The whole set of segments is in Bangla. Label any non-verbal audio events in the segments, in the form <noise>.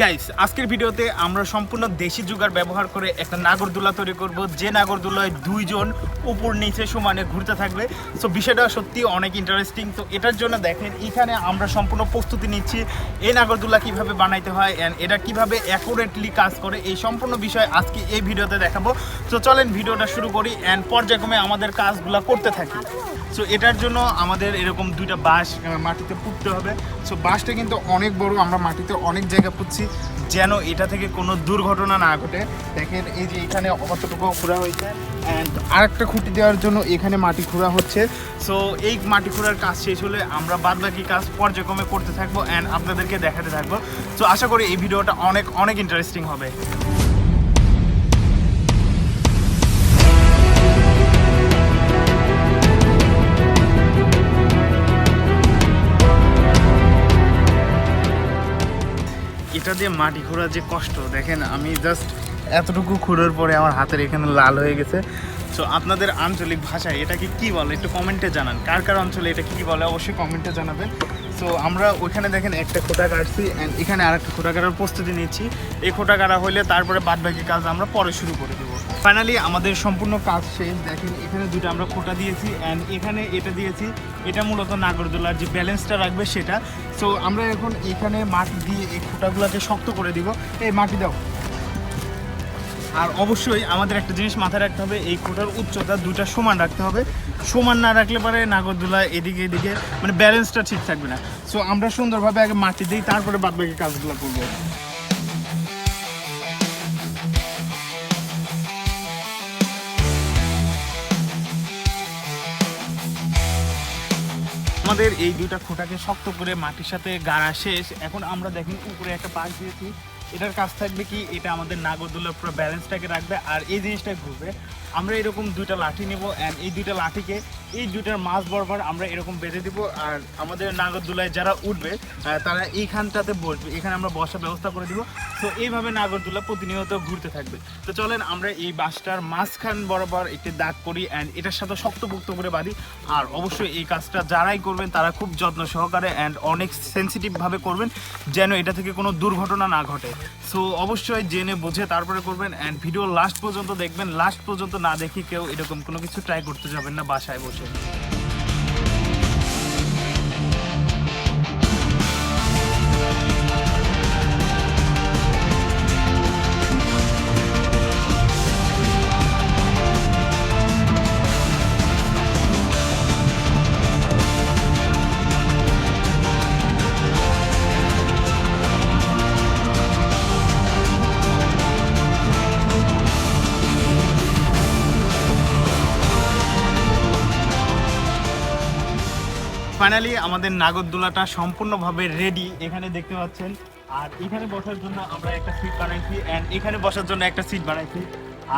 গাইস আজকের ভিডিওতে আমরা সম্পূর্ণ দেশি জুগার ব্যবহার করে একটা নাগরদোলা তৈরি করব। যে নাগরদোলায় দুইজন উপর নিচে সমানে ঘুরতে থাকবে। সো বিষয়টা সত্যি অনেক ইন্টারেস্টিং তো এটার জন্য দেখেন, এখানে আমরা সম্পূর্ণ প্রস্তুতি নিচ্ছি। এই নাগরদোলা কীভাবে বানাইতে হয় অ্যান্ড এটা কীভাবে অ্যাকুরেটলি কাজ করে, এই সম্পূর্ণ বিষয় আজকে এই ভিডিওতে দেখাবো। তো চলেন, ভিডিওটা শুরু করি অ্যান্ড পর্যায়ক্রমে আমাদের কাজগুলো করতে থাকি। সো এটার জন্য আমাদের এরকম দুইটা বাঁশ মাটিতে পুঁততে হবে। সো বাঁশটা কিন্তু অনেক বড়, আমরা মাটিতে অনেক জায়গা পুঁতছি, যেন এটা থেকে কোনো দুর্ঘটনা না ঘটে। দেখেন, এই যে এখানে অতটুকু খুঁড়া হয়েছে অ্যান্ড আরেকটা খুঁটি দেওয়ার জন্য এখানে মাটি খুঁড়া হচ্ছে। সো এই মাটি খোঁড়ার কাজ শেষ হলে আমরা বাদ বাকি কাজ পর্যায়ক্রমে করতে থাকব অ্যান্ড আপনাদেরকে দেখাতে থাকব। সো আশা করি এই ভিডিওটা অনেক অনেক ইন্টারেস্টিং হবে। এটা দিয়ে মাটি খোঁড়া যে কষ্ট, দেখেন আমি জাস্ট এতটুকু খুঁড়োর পরে আমার হাতের এখানে লাল হয়ে গেছে। সো আপনাদের আঞ্চলিক ভাষায় এটাকে কি বলে একটু কমেন্টে জানান। কার কার অঞ্চলে এটা কি বলে অবশ্যই কমেন্টে জানাবেন। সো আমরা ওইখানে দেখেন একটা খোটা কাটছি অ্যান্ড এখানে আর একটা খোটা কাটার প্রস্তুতি নিচ্ছি। এই খোটা কাটা হলে তারপরে বাদবাকি কাজ আমরা পরে শুরু করে দেবো। ফাইনালি আমাদের সম্পূর্ণ কাজ শেষ। দেখেন, এখানে দুটো আমরা খোটা দিয়েছি অ্যান্ড এখানে এটা দিয়েছি। এটা মূলত নাগরদোলার যে ব্যালেন্সটা রাখবে সেটা। সো আমরা এখন এখানে মাটি দিয়ে এই খোটাগুলোকে শক্ত করে দিব। এই মাটি দাও। আর অবশ্যই আমাদের একটা জিনিস মাথায় রাখতে হবে, এই কোটার উচ্চতা দুটা সমান রাখতে হবে। সমান না রাখলে পরে নাগরদোলা এদিকে এদিকে মানে ব্যালেন্সটা ঠিক থাকবে না। সো আমরা সুন্দরভাবে আগে মাটি দিই, তারপরে বাদ বাকি কাজগুলো করব। আমাদের এই দুইটা খোঁটাকে শক্ত করে মাটির সাথে গাড়া শেষ। এখন আমরা দেখেন উপরে একটা পাশ দিয়েছি। এটার কাজ থাকবে কি? এটা আমাদের নাগরদোলার পুরো ব্যালেন্সটাকে রাখবে আর এই জিনিসটা ঘুরবে। আমরা এরকম দুইটা লাঠি নেব অ্যান্ড এই দুইটা লাঠিকে, এই দুইটার মাছ বরাবর আমরা এরকম বেঁধে দিব আর আমাদের নাগরদোলায় যারা উঠবে তারা এইখানটাতে বসবে, এখানে আমরা বসার ব্যবস্থা করে দিব। তো এইভাবে নাগরদোলা প্রতিনিয়ত ঘুরতে থাকবে। তো চলেন আমরা এই বাসটার মাঝখান বরাবর একটি দাগ করি অ্যান্ড এটার সাথে শক্তপোক্ত করে বাঁধি। আর অবশ্যই এই কাজটা যারাই করবেন, তারা খুব যত্ন সহকারে অ্যান্ড অনেক সেন্সিটিভভাবে করবেন, যেন এটা থেকে কোনো দুর্ঘটনা না ঘটে। সো অবশ্যই জেনে বুঝে তারপরে করবেন অ্যান্ড ভিডিও লাস্ট পর্যন্ত দেখবেন। লাস্ট পর্যন্ত না দেখি কেউ এরকম কোনো কিছু ট্রাই করতে যাবেন না বাসায় বসে। ফাইনালি আমাদের নাগরদোলাটা সম্পূর্ণভাবে রেডি এখানে দেখতে পাচ্ছেন। আর এখানে বসার জন্য আমরা একটা সিট বানাইছি অ্যান্ড এখানে বসার জন্য একটা সিট বানাইছি।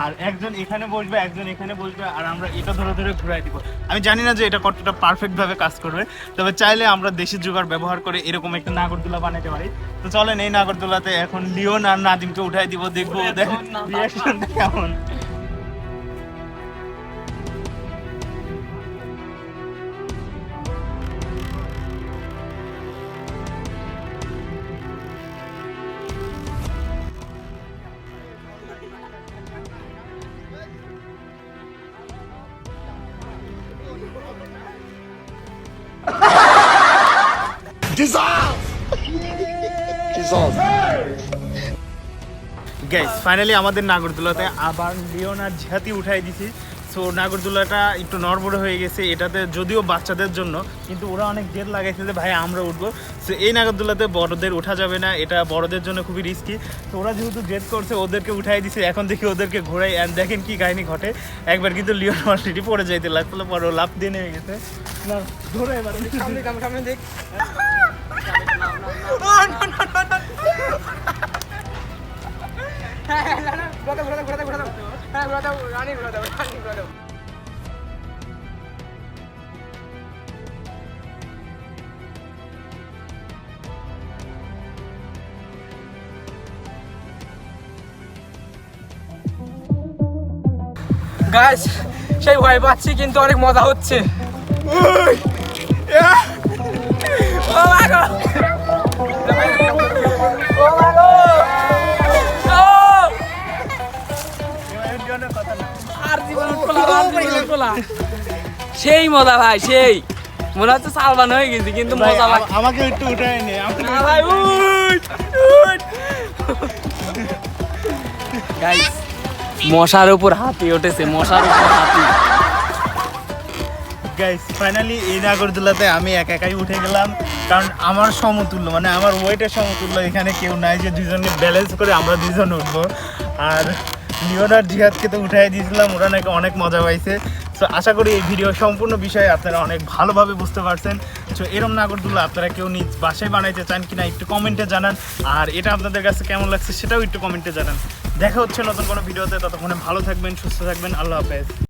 আর একজন এখানে বসবে একজন এখানে বসবে আর আমরা এটা ধরে ধরে ঘুরাই দিব। আমি জানি না যে এটা কতটা পারফেক্ট ভাবে কাজ করবে তবে চাইলে আমরা দেশি জোগাড় ব্যবহার করে এরকম একটা নাগরদোলা বানাতে পারি। তো চলেন এই নাগরদোলাতে এখন লিওন আর নাদিমকে উঠাই দিব দেখব ওদের রিয়াকশন কেমন। গাইস ফাইনালি আমাদের নাগরদোলাতে আবার লিওন আর ঝাতি উঠাই দিছি। সো নাগরদোলাটা একটু নড়বড় হয়ে গেছে এটাতে যদিও বাচ্চাদের জন্য কিন্তু ওরা অনেক জেদ লাগাইছে যে ভাই আমরা উঠবো। সো এই নাগরদোলাতে বড়দের ওঠা যাবে না এটা বড়দের জন্য খুবই রিস্কি তো ওরা যেহেতু জেদ করছে ওদেরকে উঠাই দিছে এখন দেখি ওদেরকে ঘোরাই। অ্যান্ড দেখেন কি কাহিনী ঘটে। একবার কিন্তু লিওন অলরেডি পড়ে যাইতে লাগল পরে ও লাভ দিয়ে নেমে গেছে। না ধরে এবার। সামনে দেখ। <laughs> সেই ভয় পাচ্ছি কিন্তু অনেক মজা হচ্ছে। তোলা। সেই মজা ভাই সেই। মনে হচ্ছে সালবান হয়ে গেছি কিন্তু মজা লাগছে আমাকে একটু উঠায় নে ভাই গাইস মশার উপর হাতি উঠেছে মশার উপর হাতি। গাইস ফাইনালি এই নাগরদোলাতে আমি একা একাই উঠে গেলাম কারণ আমার সমতুল্য মানে আমার ওয়েটের সমতুল্য এখানে কেউ নাই যে দুজনকে ব্যালেন্স করে আমরা দুজন উঠবো। আর লিওনার জিহাদকে তো উঠাই দিয়েছিলাম, ওরা নাকি অনেক মজা পাইছে। তো আশা করি এই ভিডিও সম্পূর্ণ বিষয়ে আপনারা অনেক ভালোভাবে বুঝতে পারছেন। তো এরম নাগরদোলা আপনারা কেউ নিজ বাসায় বানাইতে চান কিনা একটু কমেন্টে জানান। আর এটা আপনাদের কাছে কেমন লাগছে সেটাও একটু কমেন্টে জানান। দেখা হচ্ছে নতুন কোনো ভিডিওতে ততক্ষণে ভালো থাকবেন, সুস্থ থাকবেন, আল্লাহ হাফেজ।